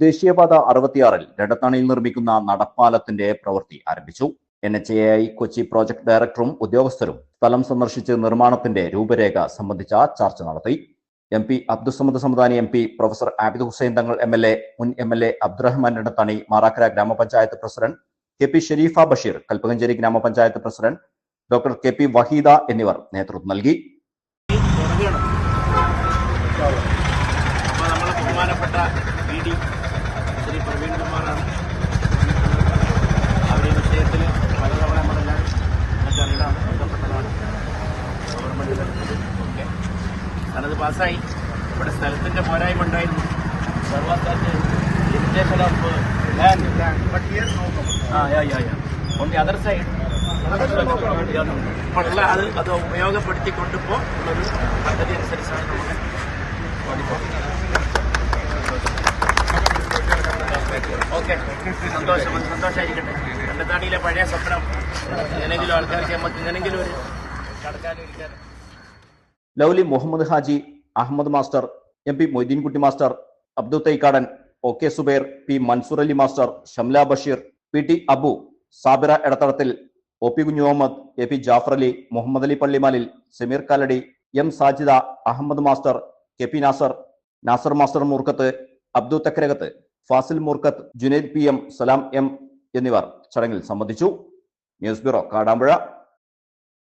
ദേശീയപാത അറുപത്തിയാറിൽ രണ്ടത്താണിയിൽ നിർമ്മിക്കുന്ന നടപ്പാലത്തിന്റെ പ്രവൃത്തി ആരംഭിച്ചു. N H A I Kochi project ഡയറക്ടറും ഉദ്യോഗസ്ഥരും സ്ഥലം സന്ദർശിച്ച് നിർമ്മാണത്തിന്റെ രൂപരേഖ സംബന്ധിച്ച ചർച്ച നടത്തി. M P Abdussamad Samadani M P professor Abid Hussain Thangal M L A മുൻ M L A Abdurahman Randathani Marakkara ഗ്രാമപഞ്ചായത്ത് president K P Sherifa Basheer Kalpakanchery ഗ്രാമപഞ്ചായത്ത് president doctor K P Waheeda എന്നിവർ നേതൃത്വം നൽകി. ബഹുമാനപ്പെട്ട പി ഡി ശ്രീ പ്രവീൺ കുമാറാണ്. അവർ ഈ വിഷയത്തിൽ പലതവണ നമ്മളെല്ലാം നമുക്കറിയാം ബന്ധപ്പെട്ടതാണ്. ഗവൺമെന്റ് തലത്തിൽ ഒക്കെ. ഞാനത് പാസ്സായി. ഇവിടെ സ്ഥലത്തിന്റെ പോരായ്മ ഉണ്ടായിരുന്നു. സർവസ്ഥാനത്ത് limitation of land ah yeah yeah yeah. On the other side ഉള്ള അത് അത് ഉപയോഗപ്പെടുത്തിക്കൊണ്ടിപ്പോൾ ഉള്ളൊരു പദ്ധതി അനുസരിച്ചാണ് നമ്മുടെ ഓക്കെ സന്തോഷം സന്തോഷമായിരിക്കട്ടെ. കണ്ടത്താടിയിലെ പഴയ സ്വപ്നം. എങ്ങനെയെങ്കിലും ആൾക്കാർക്ക് നമുക്ക് ഇങ്ങനെങ്കിലും ഒരു കടക്കാനും ഇരിക്കാനും. Lovely Muhammad Haji Ahmed master M P Moideenkutty master Abdul Thaikkadan O K Subair P Mansoor Ali master Shamla Basheer P T Abu Sabira Edathadathil O P Kunju Muhammad A P Jafar Ali Muhammad Ali Pallimalil Sameer Kaladi M Sajida Ahmed master K P Nasar Nasar master Moorkath Abdu Thakkarakath. Fasil Moorkath Junaid P M Salam M എന്നിവർ ചടങ്ങിൽ സംബന്ധിച്ചു. News bureau Kadampuzha.